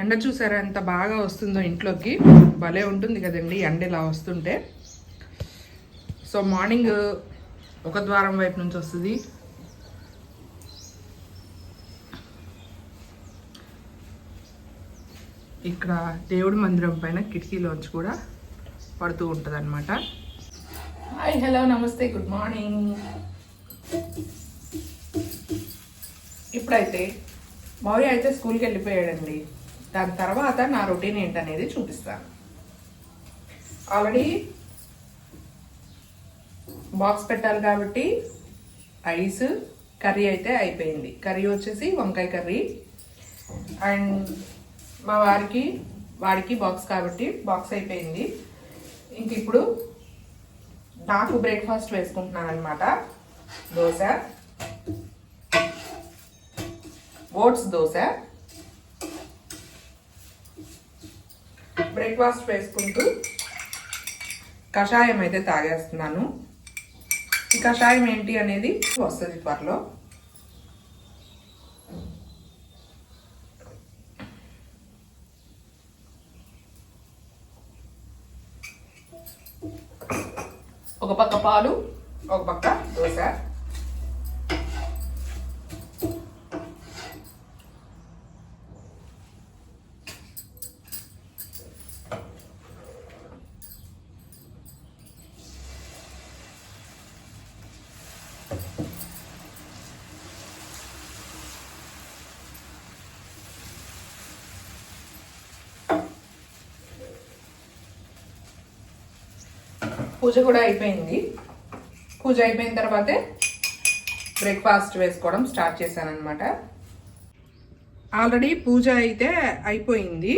ఎండ చూసారా ఎంత బాగా వస్తుందో ఇంట్లోకి? భలే ఉంటుంది కదండి ఎండ ఇలా వస్తుంటే. సో మార్నింగ్ ఒక ద్వారం వైపు నుంచి వస్తుంది. ఇక్కడ దేవుడి మందిరం పైన కిటికీలోంచి కూడా పడుతూ ఉంటుంది అనమాట హాయ్ హలో నమస్తే గుడ్ మార్నింగ్ ఇప్పుడైతే మౌర్య అయితే స్కూల్కి వెళ్ళిపోయాడండి. దాని తర్వాత నా రొటీన్ ఏంటనేది చూపిస్తాను. ఆల్రెడీ బాక్స్ పెట్టాలి కాబట్టి ఐస్ కర్రీ అయితే అయిపోయింది. కర్రీ వచ్చేసి వంకాయ కర్రీ. అండ్ మా వారికి వాడికి బాక్స్ కాబట్టి బాక్స్ అయిపోయింది. ఇంక ఇప్పుడు నాకు బ్రేక్ఫాస్ట్ వేసుకుంటున్నాను అనమాట దోశ. ఓట్స్ దోశ. బ్రేక్ఫాస్ట్ వేసుకుంటూ కషాయం అయితే తాగేస్తున్నాను. ఈ కషాయం ఏంటి అనేది వస్తుంది త్వరలో. ఒక పక్క పాలు ఒక పక్క దోశ. పూజ కూడా అయిపోయింది. పూజ అయిపోయిన తర్వాతే బ్రేక్ఫాస్ట్ వేసుకోవడం స్టార్ట్ చేశాను అనమాట ఆల్రెడీ పూజ అయితే అయిపోయింది.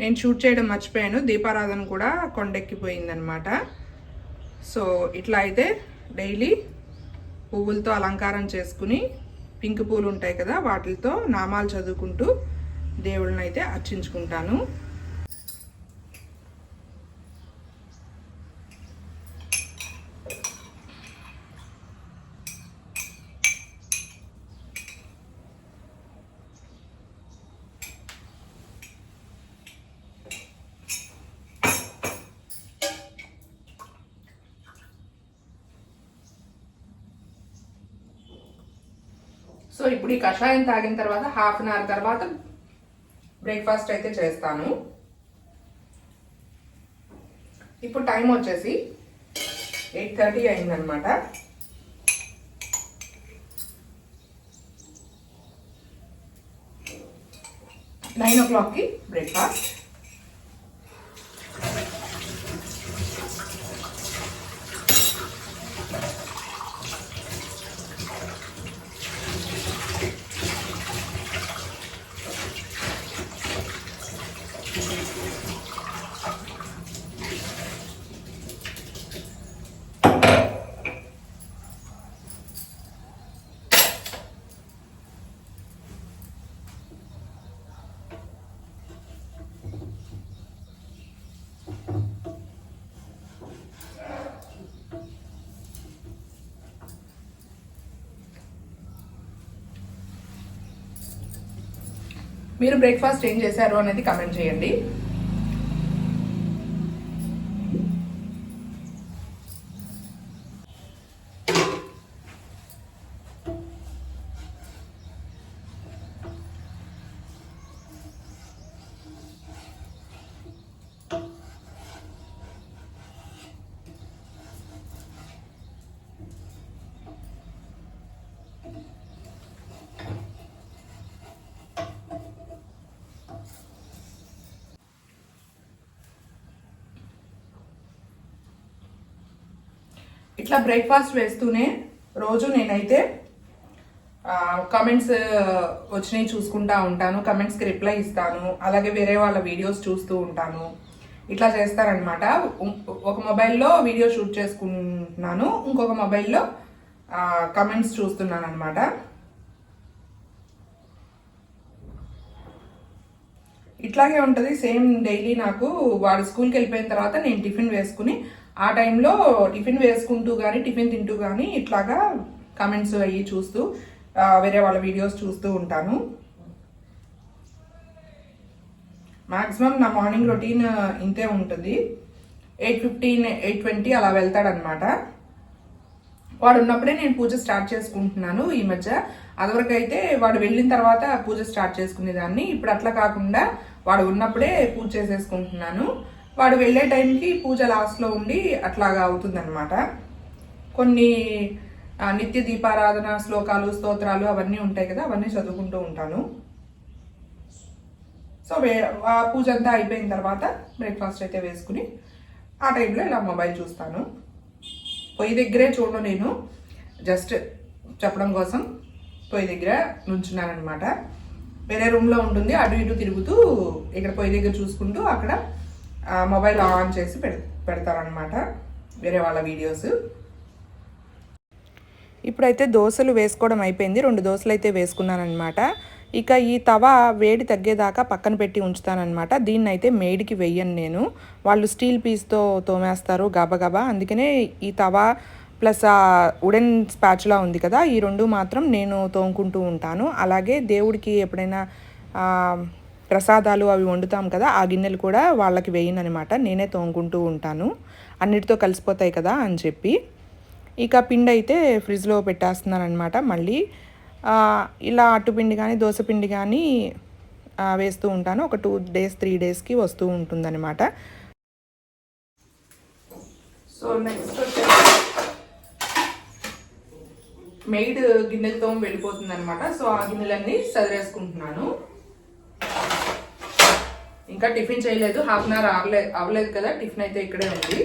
నేను షూట్ చేయడం మర్చిపోయాను. దీపారాధన కూడా కొండెక్కిపోయింది అనమాట సో ఇట్లా అయితే డైలీ పువ్వులతో అలంకారం చేసుకుని పింక్ పూలు ఉంటాయి కదా వాటితో నామాలు చదువుకుంటూ దేవుళ్ళని అయితే అర్చించుకుంటాను. సో ఇప్పుడు ఈ కషాయం తాగిన తర్వాత హాఫ్ అన్ అవర్ తర్వాత బ్రేక్ఫాస్ట్ అయితే చేస్తాను. ఇప్పుడు టైం వచ్చేసి ఎయిట్ థర్టీ అయిందనమాట. నైన్ ఓ క్లాక్కి బ్రేక్ఫాస్ట్. మీరు బ్రేక్ఫాస్ట్ ఏం చేశారు అనేది కమెంట్ చేయండి. ఇట్లా బ్రేక్ఫాస్ట్ వేస్తూనే రోజు నేనైతే కమెంట్స్ వచ్చినాయి చూసుకుంటా ఉంటాను. కమెంట్స్కి రిప్లై ఇస్తాను. అలాగే వేరే వాళ్ళ వీడియోస్ చూస్తూ ఉంటాను. ఇట్లా చేస్తారనమాట ఒక మొబైల్లో వీడియో షూట్ చేసుకుంటున్నాను. ఇంకొక మొబైల్లో కమెంట్స్ చూస్తున్నాను అనమాట ఇట్లాగే ఉంటుంది. సేమ్ డైలీ నాకు వాడు స్కూల్కి వెళ్ళిపోయిన తర్వాత నేను టిఫిన్ వేసుకుని ఆ టైంలో టిఫిన్ వేసుకుంటూ కానీ టిఫిన్ తింటూ కానీ ఇట్లాగా కమెంట్స్ అవి చూస్తూ వేరే వాళ్ళ వీడియోస్ చూస్తూ ఉంటాను. మ్యాక్సిమం నా మార్నింగ్ రొటీన్ ఇంతే ఉంటుంది. ఎయిట్ ఫిఫ్టీన్ ఎయిట్ ట్వంటీ అలా వెళ్తాడనమాట వాడు ఉన్నప్పుడే నేను పూజ స్టార్ట్ చేసుకుంటున్నాను ఈ మధ్య. అదివరకు అయితే వాడు వెళ్ళిన తర్వాత పూజ స్టార్ట్ చేసుకునేదాన్ని. ఇప్పుడు అట్లా కాకుండా వాడు ఉన్నప్పుడే పూజ చేసేసుకుంటున్నాను. వాడు వెళ్ళే టైంకి పూజ లాస్ట్లో ఉండి అట్లాగా అవుతుందన్నమాట. కొన్ని నిత్య దీపారాధన శ్లోకాలు స్తోత్రాలు అవన్నీ ఉంటాయి కదా అవన్నీ చదువుకుంటూ ఉంటాను. సో వే ఆ పూజ అంతా అయిపోయిన తర్వాత బ్రేక్ఫాస్ట్ అయితే వేసుకుని ఆ టైంలో ఇలా మొబైల్ చూస్తాను. పొయ్యి దగ్గరే చూడను నేను. జస్ట్ చెప్పడం కోసం పొయ్యి దగ్గర నుంచున్నానమాట అనమాట వేరే రూమ్లో ఉంటుంది అటు ఇటు తిరుగుతూ ఇక్కడ పొయ్యి దగ్గర చూసుకుంటూ అక్కడ మొబైల్ ఆన్ చేసి పెడ పెడతారనమాట వేరే వాళ్ళ వీడియోస్. ఇప్పుడైతే దోశలు వేసుకోవడం అయిపోయింది. రెండు దోశలు అయితే వేసుకున్నానమాట ఇక ఈ తవ వేడి తగ్గేదాకా పక్కన పెట్టి ఉంచుతానమాట దీన్ని అయితే మేడికి వెయ్యను నేను. వాళ్ళు స్టీల్ పీస్తో తోమేస్తారు గబగబా. అందుకనే ఈ తవ ప్లస్ ఆ ఉడెన్ స్పాచ్లా ఉంది కదా ఈ రెండు మాత్రం నేను తోముకుంటూ ఉంటాను. అలాగే దేవుడికి ఎప్పుడైనా ప్రసాదాలు అవి వండుతాం కదా ఆ గిన్నెలు కూడా వాళ్ళకి వేయను నేనే తోముకుంటూ ఉంటాను. అన్నిటితో కలిసిపోతాయి కదా అని చెప్పి. ఇక పిండి అయితే ఫ్రిడ్జ్లో పెట్టేస్తున్నానమాట అనమాట మళ్ళీ ఇలా అట్టుపిండి కానీ దోశపిండి కానీ వేస్తూ ఉంటాను. ఒక టూ డేస్ త్రీ డేస్కి వస్తూ ఉంటుందన్నమాట సో నెక్స్ట్ మెయిడ్ గిన్నెలతో వెళ్ళిపోతుంది అనమాట సో ఆ గిన్నెలన్నీ సదిరేసుకుంటున్నాను. ఇంకా టిఫిన్ చేయలేదు. హాఫ్ అన్ అవర్ అవ్వలేదు అవ్వలేదు కదా. టిఫిన్ అయితే ఇక్కడే ఉంది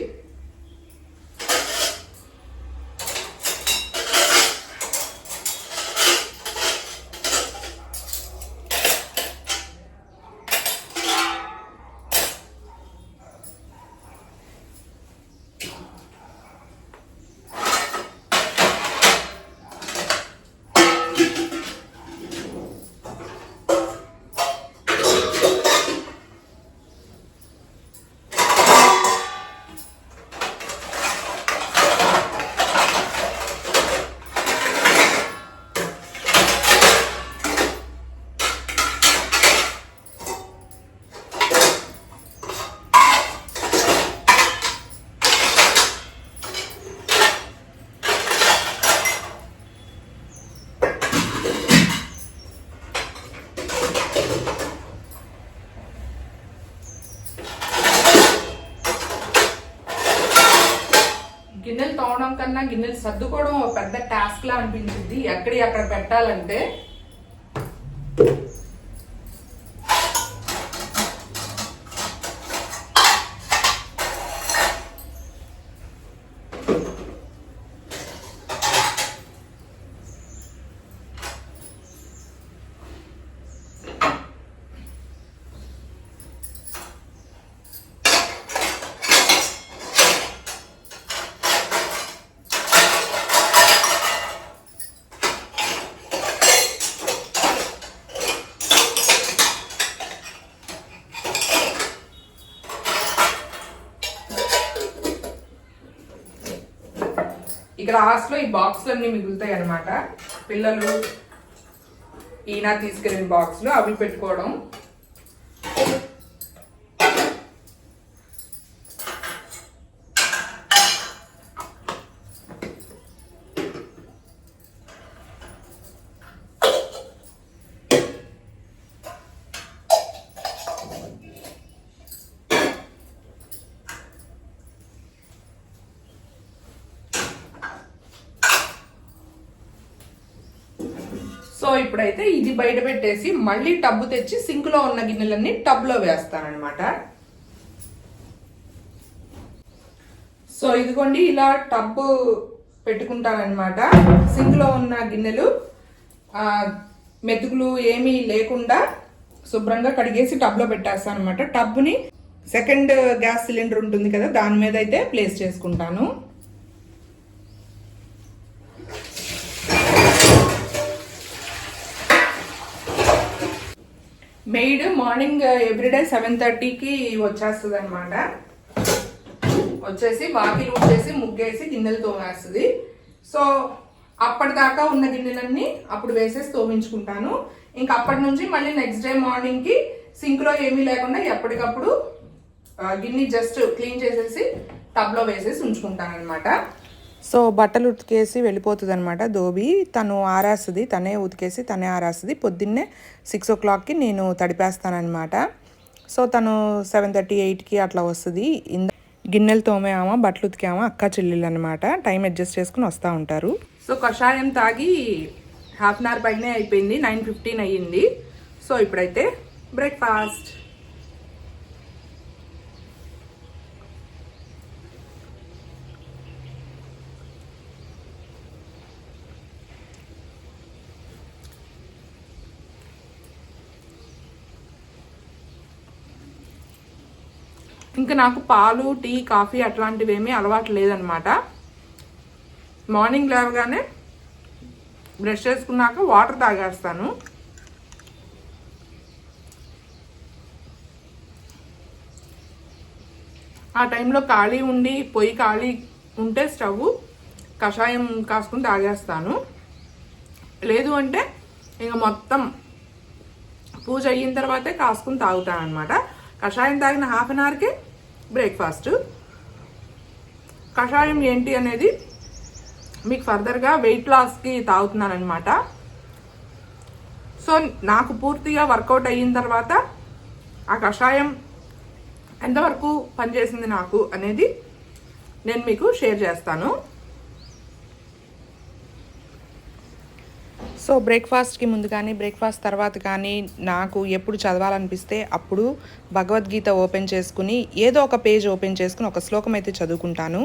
గిన్నెలు తోమడం కన్నా గిన్నెలు సర్దుకోవడం ఒక పెద్ద టాస్క్ లా అనిపించింది ఎక్కడి అక్కడ పెట్టాలంటే లాస్ట్లో ఈ బాక్స్లు మిగులుతాయి అనమాట పిల్లలు ఈయన తీసుకెళ్ళిన బాక్స్లు అవి పెట్టుకోవడం. అయితే ఇది బయట పెట్టేసి మళ్ళీ టబ్బు తెచ్చి సింక్లో ఉన్న గిన్నెలన్నీ టబ్లో సో ఇదిగోండి ఇలా టబ్బు పెట్టుకుంటానన్నమాట సింక్లో ఉన్న గిన్నెలు మెతుకులు ఏమీ లేకుండా శుభ్రంగా కడిగేసి టబ్లో పెట్టేస్తాను అనమాట టబ్ని సెకండ్ గ్యాస్ సిలిండర్ ఉంటుంది కదా దాని మీద అయితే ప్లేస్ చేసుకుంటాను. మెయిడ్ మార్నింగ్ ఎవ్రీడే సెవెన్ థర్టీకి వచ్చేస్తుంది అనమాట వచ్చేసి వాకిలు వచ్చేసి ముగ్గేసి గిన్నెలు తోమేస్తుంది. సో అప్పటిదాకా ఉన్న గిన్నెలన్నీ అప్పుడు వేసేసి తోమించుకుంటాను. ఇంకా అప్పటి నుంచి మళ్ళీ నెక్స్ట్ డే మార్నింగ్కి సింక్లో ఏమీ లేకుండా ఎప్పటికప్పుడు గిన్నె జస్ట్ క్లీన్ చేసేసి టబ్లో వేసేసి ఉంచుకుంటాను అనమాట సో బట్టలు ఉతికేసి వెళ్ళిపోతుంది అనమాట దోబి తను ఆరేస్తుంది తనే ఉతికేసి తనే ఆరేస్తుంది. పొద్దున్నే సిక్స్ ఓ క్లాక్కి నేను తడిపేస్తానమాట సో తను సెవెన్ థర్టీ ఎయిట్కి అట్లా వస్తుంది. ఇంద గిన్నెలు తోమేమా బట్టలు ఉతికామా అక్క చెల్లెళ్ళు అనమాట టైం అడ్జస్ట్ చేసుకుని వస్తూ ఉంటారు. సో కషాయం తాగి హాఫ్ అన్ అవర్ పైనే అయిపోయింది. నైన్ ఫిఫ్టీన్ అయ్యింది. సో ఇప్పుడైతే బ్రేక్ఫాస్ట్. ఇంకా నాకు పాలు టీ కాఫీ అట్లాంటివి ఏమీ అలవాటు లేదనమాట మార్నింగ్ లేవగానే బ్రష్ చేసుకున్నాక వాటర్ తాగేస్తాను. ఆ టైంలో ఖాళీ ఉండి పొయ్యి ఖాళీ ఉంటే స్టవ్ కషాయం కాసుకుని తాగేస్తాను. లేదు అంటే ఇంకా మొత్తం పూజ అయిన తర్వాతే కాసుకుని తాగుతాను అనమాట కషాయం తాగిన హాఫ్ అన్ అవర్కే బ్రేక్ఫాస్ట్ కషాయం ఏంటి అనేది మీకు ఫర్దర్గా వెయిట్ లాస్కి తాగుతున్నానమాట సో నాకు పూర్తిగా వర్కౌట్ అయిన తర్వాత ఆ కషాయం ఎంతవరకు పనిచేసింది నాకు అనేది నేను మీకు షేర్ చేస్తాను. సో బ్రేక్ఫాస్ట్కి ముందు కానీ బ్రేక్ఫాస్ట్ తర్వాత కానీ నాకు ఎప్పుడు చదవాలనిపిస్తే అప్పుడు భగవద్గీత ఓపెన్ చేసుకుని ఏదో ఒక పేజ్ ఓపెన్ చేసుకుని ఒక శ్లోకం అయితే చదువుకుంటాను.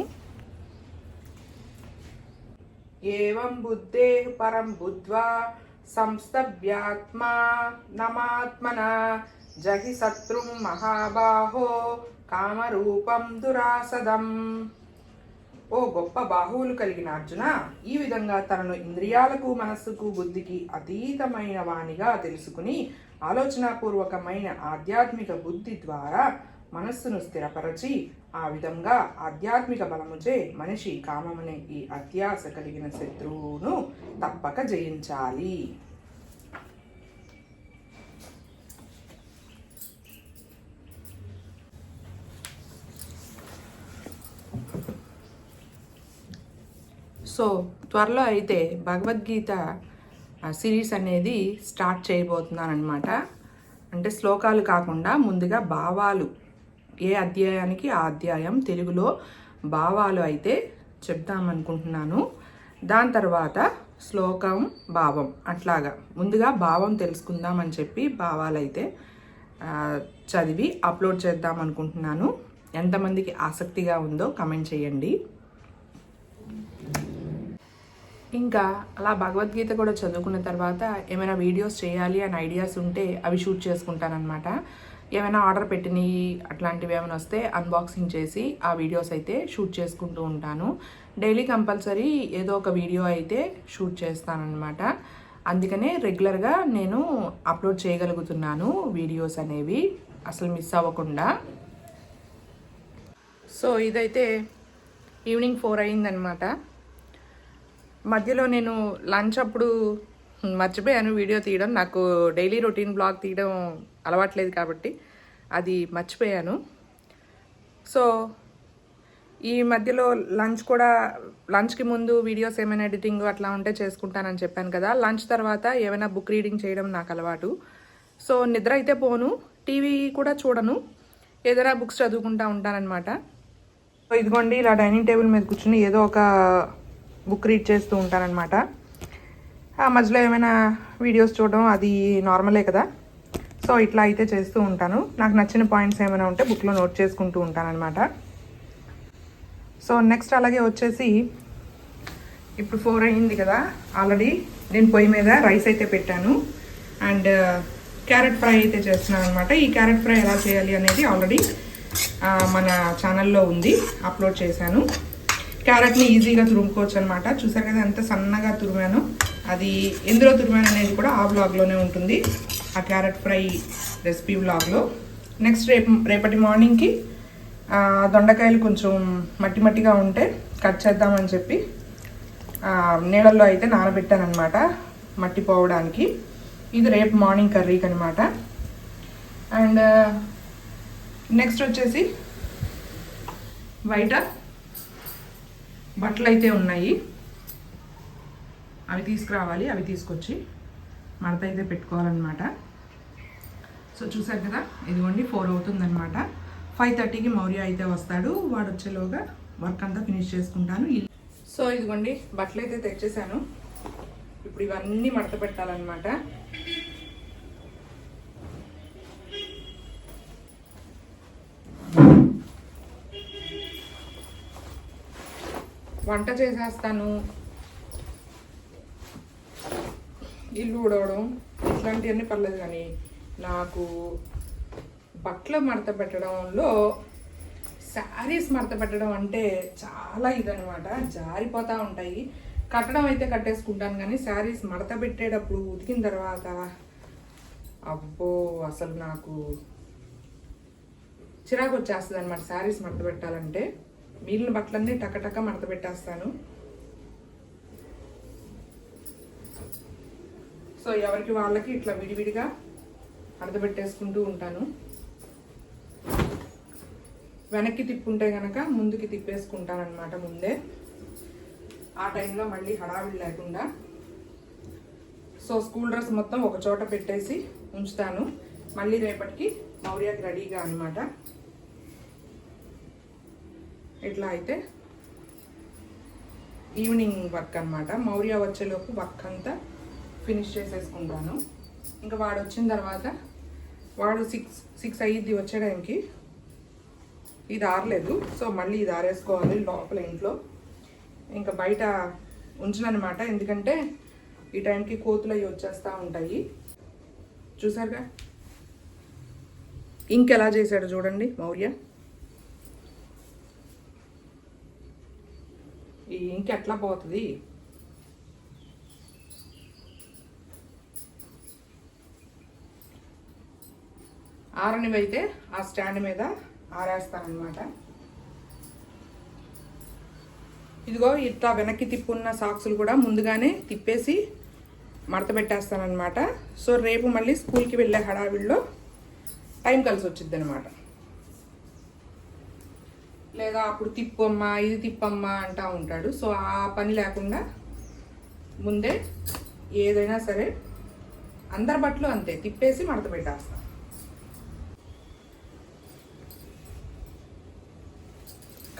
ఏవం బుద్ధే పరం బుద్ధ్వా సంస్తభ్యాత్మా నమాత్మన జహి శత్రుం మహాబాహో కామరూపం దురాసదం. ఓ గొప్ప బాహువులు కలిగిన అర్జున ఈ విధంగా తనను ఇంద్రియాలకు మనస్సుకు బుద్ధికి అతీతమైన వాణిగా తెలుసుకుని ఆలోచనాపూర్వకమైన ఆధ్యాత్మిక బుద్ధి ద్వారా మనస్సును స్థిరపరచి ఆ విధంగా ఆధ్యాత్మిక బలముచే మనిషి కామమనే ఈ అత్యాస కలిగిన శత్రువును తప్పక జయించాలి. సో త్వరలో అయితే భగవద్గీత సిరీస్ అనేది స్టార్ట్ చేయబోతున్నాను అనమాట అంటే శ్లోకాలు కాకుండా ముందుగా భావాలు. ఏ అధ్యాయానికి ఆ అధ్యాయం తెలుగులో భావాలు అయితే చెప్దామనుకుంటున్నాను. దాని తర్వాత శ్లోకం భావం అట్లాగా. ముందుగా భావం తెలుసుకుందామని చెప్పి భావాలు అయితే చదివి అప్లోడ్ చేద్దాం అనుకుంటున్నాను ఎంతమందికి ఆసక్తిగా ఉందో కమెంట్ చేయండి. ఇంకా అలా భగవద్గీత కూడా చదువుకున్న తర్వాత ఏమైనా వీడియోస్ చేయాలి అని ఐడియాస్ ఉంటే అవి షూట్ చేసుకుంటానన్నమాట. ఏమైనా ఆర్డర్ పెట్టినవి అట్లాంటివి ఏమైనా వస్తే అన్బాక్సింగ్ చేసి ఆ వీడియోస్ అయితే షూట్ చేసుకుంటూ ఉంటాను. డైలీ కంపల్సరీ ఏదో ఒక వీడియో అయితే షూట్ చేస్తానన్నమాట. అందుకనే రెగ్యులర్గా నేను అప్లోడ్ చేయగలుగుతున్నాను వీడియోస్ అనేవి. అసలు మిస్ అవ్వకుండా. సో ఇదైతే ఈవినింగ్ ఫోర్ అయిందనమాట మధ్యలో నేను లంచ్ అప్పుడు మర్చిపోయాను వీడియో తీయడం. నాకు డైలీ రొటీన్ బ్లాగ్ తీయడం అలవాట్లేదు కాబట్టి అది మర్చిపోయాను. సో ఈ మధ్యలో లంచ్ కూడా లంచ్కి ముందు వీడియోస్ ఏమైనా ఎడిటింగ్ అట్లా ఉంటే చేసుకుంటానని చెప్పాను కదా. లంచ్ తర్వాత ఏమైనా బుక్ రీడింగ్ చేయడం నాకు అలవాటు. సో నిద్ర అయితే పోను. టీవీ కూడా చూడను. ఏదైనా బుక్స్ చదువుకుంటా ఉంటానన్నమాట. సో ఇదిగోండి ఇలా డైనింగ్ టేబుల్ మీద కూర్చుని ఏదో ఒక బుక్ రీడ్ చేస్తూ ఉంటానన్నమాట ఆ మధ్యలో ఏమైనా వీడియోస్ చూడడం అది నార్మలే కదా? సో ఇట్లా అయితే చేస్తూ ఉంటాను. నాకు నచ్చిన పాయింట్స్ ఏమైనా ఉంటే బుక్లో నోట్ చేసుకుంటూ ఉంటానన్నమాట. సో నెక్స్ట్ అలాగే వచ్చేసి ఇప్పుడు ఫోర్ అయింది కదా ఆల్రెడీ నేను పొయ్యి మీద రైస్ అయితే పెట్టాను. అండ్ క్యారెట్ ఫ్రై అయితే చేస్తున్నాను అనమాట ఈ క్యారెట్ ఫ్రై ఎలా చేయాలి అనేది ఆల్రెడీ మన ఛానల్లో ఉంది అప్లోడ్ చేశాను. క్యారెట్ని ఈజీగా తురుముకోవచ్చు అనమాట చూసారు కదా ఎంత సన్నగా తురిమాను. అది ఎందులో తురిమాను అనేది కూడా ఆ బ్లాగ్లోనే ఉంటుంది. ఆ క్యారెట్ ఫ్రై రెసిపీ బ్లాగ్లో నెక్స్ట్ రేపు రేపటి మార్నింగ్కి దొండకాయలు కొంచెం మట్టి మట్టిగా ఉంటే కట్ చేద్దామని చెప్పి నీళ్ళల్లో అయితే నానబెట్టాను అనమాట మట్టి పోవడానికి. ఇది రేపు మార్నింగ్ కర్రీకి అనమాట అండ్ నెక్స్ట్ వచ్చేసి బయట బట్టలు అయితే ఉన్నాయి. అవి తీసుకురావాలి అవి తీసుకొచ్చి మడత అయితే పెట్టుకోవాలన్నమాట. సో చూసారు కదా ఇదిగోండి ఫోర్ అవుతుందన్నమాట. ఫైవ్ థర్టీకి మౌర్య అయితే వస్తాడు. వాడు వచ్చేలోగా వర్క్ అంతా ఫినిష్ చేసుకుంటాను. సో ఇదిగోండి బట్టలు అయితే తెచ్చేసాను. ఇప్పుడు ఇవన్నీ మడత పెట్టాలన్నమాట. వంట చేసేస్తాను. ఇల్లు ఊడవడం ఇట్లాంటివన్నీ పర్లేదు కానీ నాకు బట్టలు మడత పెట్టడంలో శారీస్ మడత పెట్టడం అంటే చాలా ఇదనమాట జారిపోతూ ఉంటాయి. కట్టడం అయితే కట్టేసుకుంటాను కానీ శారీస్ మడత పెట్టేటప్పుడు ఉతికిన తర్వాత అబ్బో అసలు నాకు చిరాకు వచ్చేస్తుంది అనమాట శారీస్ మడత పెట్టాలంటే. మిగిలిన బట్టలన్నీ టకటక మడత పెట్టేస్తాను. సో ఎవరికి వాళ్ళకి ఇట్లా విడివిడిగా మడత పెట్టేసుకుంటూ ఉంటాను. వెనక్కి తిప్పుంటే కనుక ముందుకి తిప్పేసుకుంటాను అనమాట ముందే. ఆ టైంలో మళ్ళీ హడావిడి లేకుండా. సో స్కూల్ డ్రెస్ మొత్తం ఒక చోట పెట్టేసి ఉంచుతాను. మళ్ళీ రేపటికి మౌర్యాకి రెడీగా అనమాట ఇట్లా అయితే ఈవినింగ్ వర్క్ అనమాట మౌర్య వచ్చేలోపు వర్క్ అంతా ఫినిష్ చేసేసుకుంటాను. ఇంకా వాడు వచ్చిన తర్వాత వాడు సిక్స్ సిక్స్ అయ్యిద్ది వచ్చే టైంకి ఇది ఆరలేదు. సో మళ్ళీ ఇది ఆరేసుకోవాలి లోపల ఇంట్లో. ఇంకా బయట ఉంచనమాట ఎందుకంటే ఈ టైంకి కోతులు అవి వచ్చేస్తూ ఉంటాయి. చూసారుగా? ఇంకెలా చేశాడు చూడండి మౌర్య. ఈ ఇంక ఎట్లా పోతుంది? ఆరనివైతే ఆ స్టాండ్ మీద ఆరేస్తానమాట ఇదిగో ఇట్లా వెనక్కి తిప్పున్న సాక్సులు కూడా ముందుగానే తిప్పేసి మడత పెట్టేస్తానమాట సో రేపు మళ్ళీ స్కూల్కి వెళ్ళే హడావిడిలో టైం కలిసి వచ్చింది అనమాట లేదా అప్పుడు తిప్పమ్మా ఇది తిప్పమ్మా అంటా ఉంటాడు. సో ఆ పని లేకుండా ముందే ఏదైనా సరే అందరి బట్టలు అంతే తిప్పేసి మడత పెట్టేస్తాం.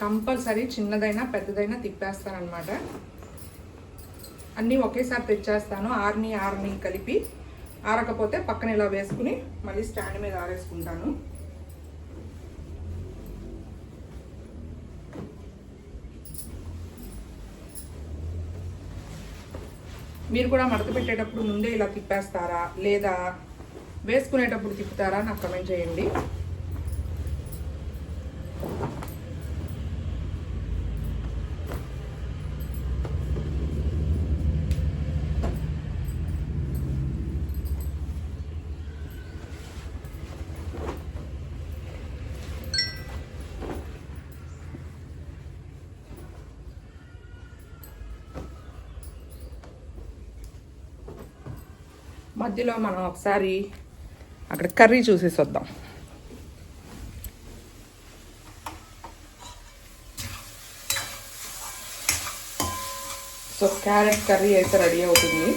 కంపల్సరీ చిన్నదైనా పెద్దదైనా తిప్పేస్తానమాట అన్నీ ఒకేసారి తెచ్చేస్తాను ఆర్ని ఆర్ని కలిపి ఆరకపోతే పక్కన ఇలా వేసుకుని మళ్ళీ స్టాండ్ మీద ఆరేసుకుంటాను. మీరు కూడా మడత పెట్టేటప్పుడు ముందే ఇలా తిప్పేస్తారా? లేదా వేసుకునేటప్పుడు తిప్పుతారా? నాకు కమెంట్ చేయండి. మధ్యలో మనం ఒకసారి అక్కడ కర్రీ చూసేసి వద్దాం సో క్యారెట్ కర్రీ అయితే రెడీ అవుతుంది.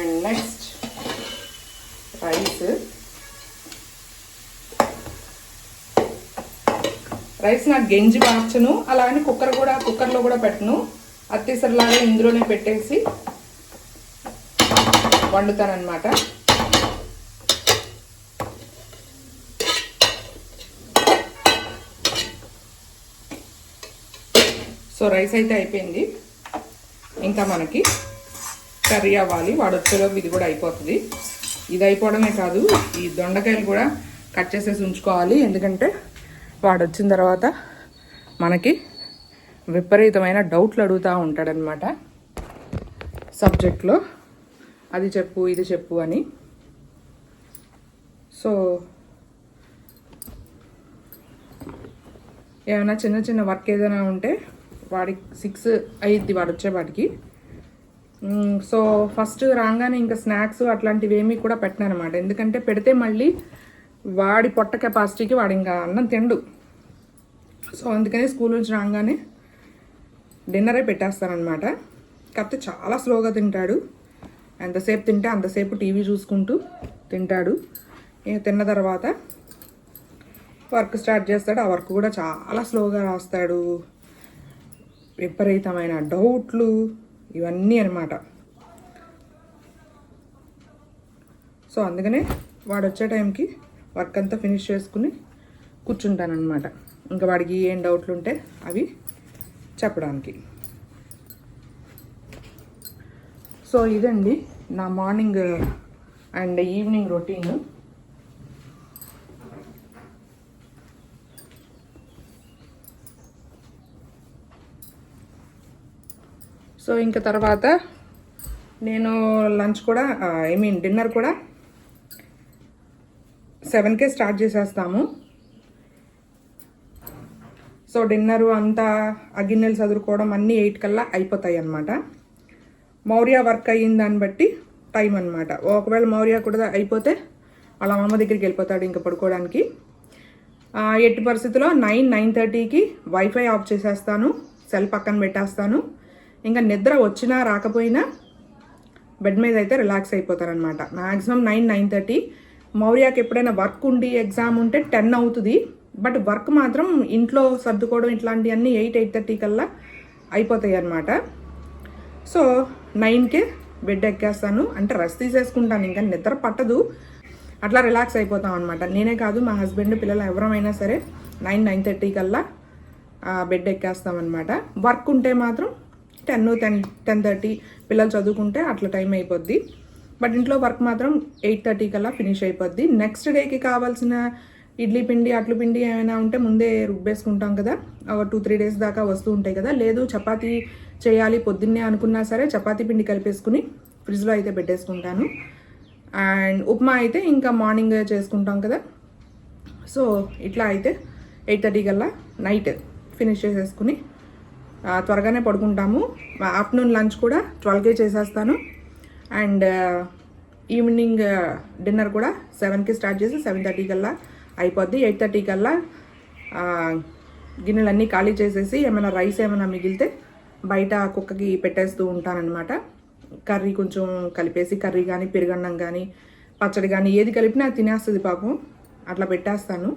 And next rice. రైస్ నాకు గెంజి మార్చను అలాగని కుక్కర్ కూడా కుక్కర్లో కూడా పెట్టను. అత్తిసరిలాగా ఇందులోనే పెట్టేసి వండుతానమాట సో రైస్ అయితే అయిపోయింది. ఇంకా మనకి కర్రీ అవ్వాలి వాడొచ్చేలోపు ఇది కూడా అయిపోతుంది. ఇది అయిపోవడమే కాదు ఈ దొండకాయలు కూడా కట్ చేసేసి ఉంచుకోవాలి ఎందుకంటే వాడు వచ్చిన తర్వాత మనకి విపరీతమైన డౌట్లు అడుగుతూ ఉంటాడనమాట సబ్జెక్ట్లో అది చెప్పు ఇది చెప్పు అని. సో ఏమైనా చిన్న చిన్న వర్క్ ఏదైనా ఉంటే వాడికి సిక్స్ అయ్యిద్ది వాడు వచ్చేవాడికి సో ఫస్ట్ రాగానే ఇంకా స్నాక్స్ అట్లాంటివి ఏమీ కూడా పెట్టినమాట ఎందుకంటే పెడితే మళ్ళీ వాడి పొట్ట కెపాసిటీకి వాడు ఇంకా అన్నం తిండు. సో అందుకని స్కూల్ నుంచి రాగానే డిన్నరే పెట్టేస్తానమాట కాకపోతే చాలా స్లోగా తింటాడు. ఎంతసేపు తింటే అంతసేపు టీవీ చూసుకుంటూ తింటాడు. తిన్న తర్వాత వర్క్ స్టార్ట్ చేస్తాడు. ఆ వర్క్ కూడా చాలా స్లోగా రాస్తాడు. విపరీతమైన డౌట్లు ఇవన్నీ అనమాట సో అందుకనే వాడు వచ్చే టైంకి వర్క్ అంతా ఫినిష్ చేసుకుని కూర్చుంటానమాట ఇంకా వాడికి ఏం డౌట్లు ఉంటే అవి చెప్పడానికి. సో ఇదండి నా morning and evening routine. So ఇంకా తర్వాత నేను లంచ్ కూడా ఐ మీన్ డిన్నర్ కూడా సెవెన్కే స్టార్ట్ చేసేస్తాము. సో డిన్నరు అంతా ఆ గిన్నెలు చదువుకోవడం అన్నీ ఎయిట్ కల్లా అయిపోతాయి అన్నమాట మౌర్య వర్క్ అయిన దాన్ని బట్టి టైం అన్నమాట. ఒకవేళ మౌర్య కూడా అయిపోతే వాళ్ళ మామ దగ్గరికి వెళ్ళిపోతాడు ఇంకా పడుకోవడానికి. ఎట్టి పరిస్థితుల్లో నైన్ నైన్ థర్టీకి వైఫై ఆఫ్ చేసేస్తాను. సెల్ పక్కన పెట్టేస్తాను. ఇంకా నిద్ర వచ్చినా రాకపోయినా బెడ్ మీద అయితే రిలాక్స్ అయిపోతారనమాట మ్యాక్సిమం నైన్ నైన్ థర్టీ మౌర్యాకి ఎప్పుడైనా వర్క్ ఉండి ఎగ్జామ్ ఉంటే టెన్ అవుతుంది. బట్ వర్క్ మాత్రం ఇంట్లో సర్దుకోవడం ఇట్లాంటివన్నీ ఎయిట్ ఎయిట్ థర్టీ కల్లా అయిపోతాయి అన్నమాట. సో నైన్కే బెడ్ ఎక్కేస్తాను. అంటే రెస్ట్ తీసేసుకుంటాను ఇంకా నిద్ర పట్టదు. అట్లా రిలాక్స్ అయిపోతాం అనమాట నేనే కాదు మా హస్బెండ్ పిల్లలు ఎవరమైనా సరే నైన్ నైన్ థర్టీ కల్లా బెడ్ ఎక్కేస్తాం అనమాట వర్క్ ఉంటే మాత్రం టెన్ టెన్ టెన్ థర్టీ పిల్లలు చదువుకుంటే అట్లా టైం అయిపోద్ది. బట్ ఇంట్లో వర్క్ మాత్రం ఎయిట్ థర్టీ కల్లా ఫినిష్ అయిపోద్ది. నెక్స్ట్ డేకి కావాల్సిన ఇడ్లీ పిండి అట్లు పిండి ఏమైనా ఉంటే ముందే రుబ్బేసుకుంటాం కదా. ఒక టూ త్రీ డేస్ దాకా వస్తూ ఉంటాయి కదా. లేదు చపాతీ చేయాలి పొద్దున్నే అనుకున్నా సరే చపాతీ పిండి కలిపేసుకుని ఫ్రిడ్జ్లో అయితే పెట్టేసుకుంటాను. అండ్ ఉప్మా అయితే ఇంకా మార్నింగ్ చేసుకుంటాం కదా. సో ఇట్లా అయితే ఎయిట్ థర్టీ కల్లా నైట్ ఫినిష్ చేసేసుకుని త్వరగానే పడుకుంటాము. ఆఫ్టర్నూన్ లంచ్ కూడా ట్వెల్వ్కే చేసేస్తాను. And uh, evening dinner uh, కూడా సెవెన్కి స్టార్ట్ చేసి సెవెన్ థర్టీ కల్లా అయిపోద్ది. ఎయిట్ థర్టీ కల్లా uh, గిన్నెలన్నీ ఖాళీ చేసేసి ఏమైనా రైస్ ఏమైనా మిగిలితే బయట కుక్కకి పెట్టేస్తూ ఉంటానన్నమాట. కర్రీ కొంచెం కలిపేసి కర్రీ కానీ పెరుగన్నం కానీ పచ్చడి కానీ ఏది కలిపినా తినేస్తుంది పాపం. అట్లా పెట్టేస్తాను.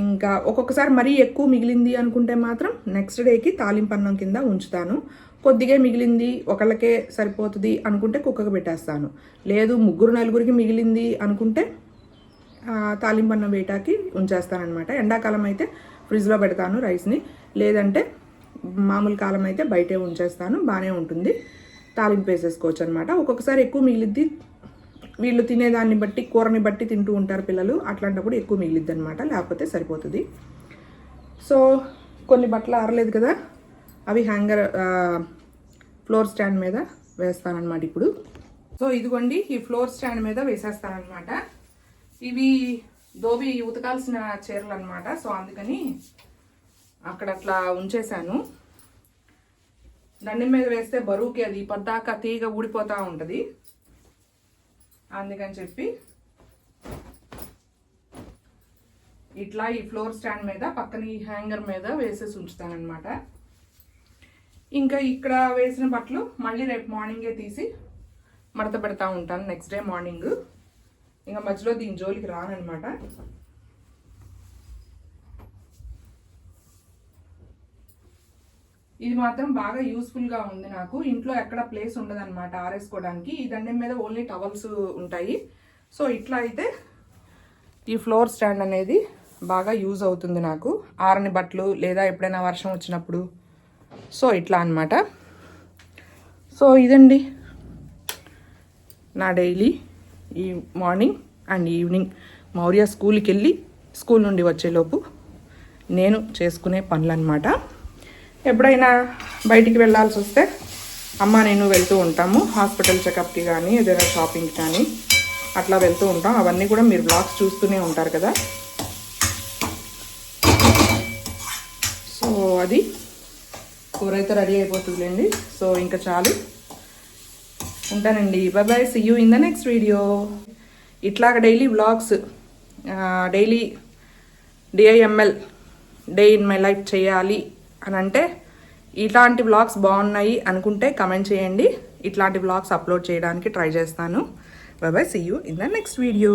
ఇంకా ఒక్కొక్కసారి మరీ ఎక్కువ మిగిలింది అనుకుంటే మాత్రం నెక్స్ట్ డేకి తాలింపన్నం కింద ఉంచుతాను. కొద్దిగా మిగిలింది ఒకళ్ళకే సరిపోతుంది అనుకుంటే కుక్కకు పెట్టేస్తాను. లేదు ముగ్గురు నలుగురికి మిగిలింది అనుకుంటే తాలింపన్నం వేటాకి ఉంచేస్తానమాట ఎండాకాలం అయితే ఫ్రిడ్జ్లో పెడతాను రైస్ని. లేదంటే మామూలు కాలం అయితే బయటే ఉంచేస్తాను బాగానే ఉంటుంది. తాలింపు వేసేసుకోవచ్చు అనమాట ఒక్కొక్కసారి ఎక్కువ మిగిలిద్ది వీళ్ళు తినేదాన్ని బట్టి కూరని బట్టి తింటూ ఉంటారు పిల్లలు. అట్లాంటప్పుడు ఎక్కువ మిగిలిద్ది అనమాట లేకపోతే సరిపోతుంది. సో కొన్ని బట్టలు ఆరలేదు కదా? అవి హ్యాంగర్ ఫ్లోర్ స్టాండ్ మీద వేస్తానన్నమాట ఇప్పుడు. సో ఇదిగోండి ఈ ఫ్లోర్ స్టాండ్ మీద వేసేస్తానన్నమాట. ఇవి దోబి ఉతకాల్సిన చీరలు అనమాట సో అందుకని అక్కడ అట్లా ఉంచేశాను. దండం మీద వేస్తే బరువుకి అది పద్దాక తీగ ఊడిపోతూ ఉంటుంది. అందుకని చెప్పి ఇట్లా ఈ ఫ్లోర్ స్టాండ్ మీద పక్కన ఈ హ్యాంగర్ మీద వేసేసి ఉంచుతానమాట ఇంకా ఇక్కడ వేసిన బట్టలు మళ్ళీ రేపు మార్నింగే తీసి మడత పెడతా ఉంటాను. నెక్స్ట్ డే మార్నింగ్ ఇంకా మధ్యలో దీని జోలికి రానమాట ఇది మాత్రం బాగా యూస్ఫుల్గా ఉంది నాకు. ఇంట్లో ఎక్కడ ప్లేస్ ఉండదు అనమాట ఆరేసుకోవడానికి. ఈ దండం మీద ఓన్లీ టవల్స్ ఉంటాయి. సో ఇట్లా అయితే ఈ ఫ్లోర్ స్టాండ్ అనేది బాగా యూజ్ అవుతుంది నాకు. ఆరని బట్టలు లేదా ఎప్పుడైనా వర్షం వచ్చినప్పుడు సో ఇట్లా అన్నమాట. సో ఇదండి నా డైలీ ఈ మార్నింగ్ అండ్ ఈవినింగ్ మౌర్య స్కూల్కి వెళ్ళి స్కూల్ నుండి వచ్చేలోపు నేను చేసుకునే పనులు అనమాట ఎప్పుడైనా బయటికి వెళ్ళాల్సి వస్తే అమ్మ నేను వెళ్తూ ఉంటాము. హాస్పిటల్ చెకప్కి కానీ ఏదైనా షాపింగ్కి కానీ అట్లా వెళ్తూ ఉంటాం. అవన్నీ కూడా మీరు బ్లాగ్స్ చూస్తూనే ఉంటారు కదా. సో అది కూర అయితే రెడీ అయిపోతుందిలేండి సో ఇంకా చాలు. ఉంటానండి. Bye see you in the next video ఇట్లాగ daily vlogs daily DIML day in my life చేయాలి అని అంటే ఇట్లాంటి వ్లాగ్స్ బాగున్నాయి అనుకుంటే కమెంట్ చేయండి. ఇట్లాంటి వ్లాగ్స్ అప్లోడ్ చేయడానికి ట్రై చేస్తాను. Bye see you in the next video